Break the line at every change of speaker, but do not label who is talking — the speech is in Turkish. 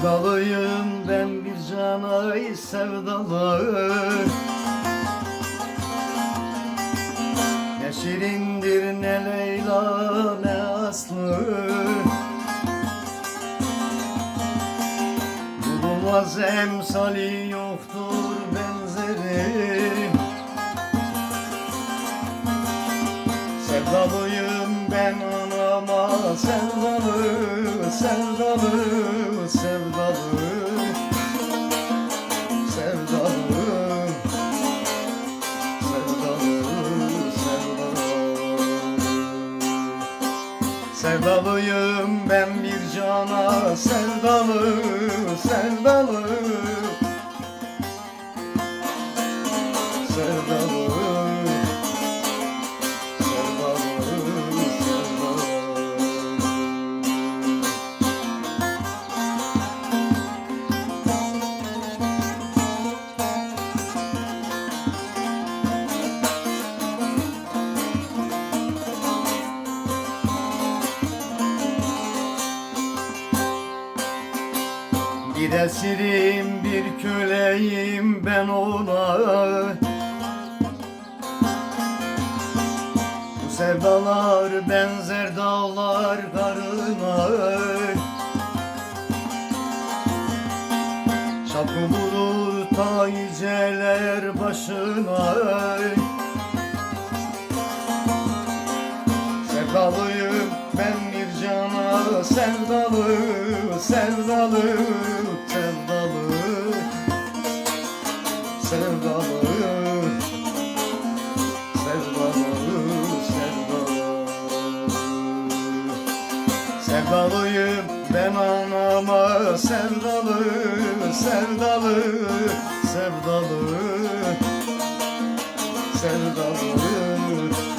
Sevdalıyım ben bir canay sevdalı. Ne şirindir ne Leyla ne Aslı. Bulunmaz emsali yoktur benzeri. Sevdalıyım ben anama sevdalı, sevdalı, Sevdalıyım ben bir cana sevdalı, sevdalı. Sevdalı Bir esirim bir köleyim ben ona. Bu sevdalar benzer dağlar karına. Çapı vurur ta başına. Sevdalıyım ben bir cana sevdalı, sevdalı, sevdalı, sevdalı, sevdalı, sevdalı. Sevdalıyım ben anama sevdalı, sevdalı, sevdalı, sevdalı.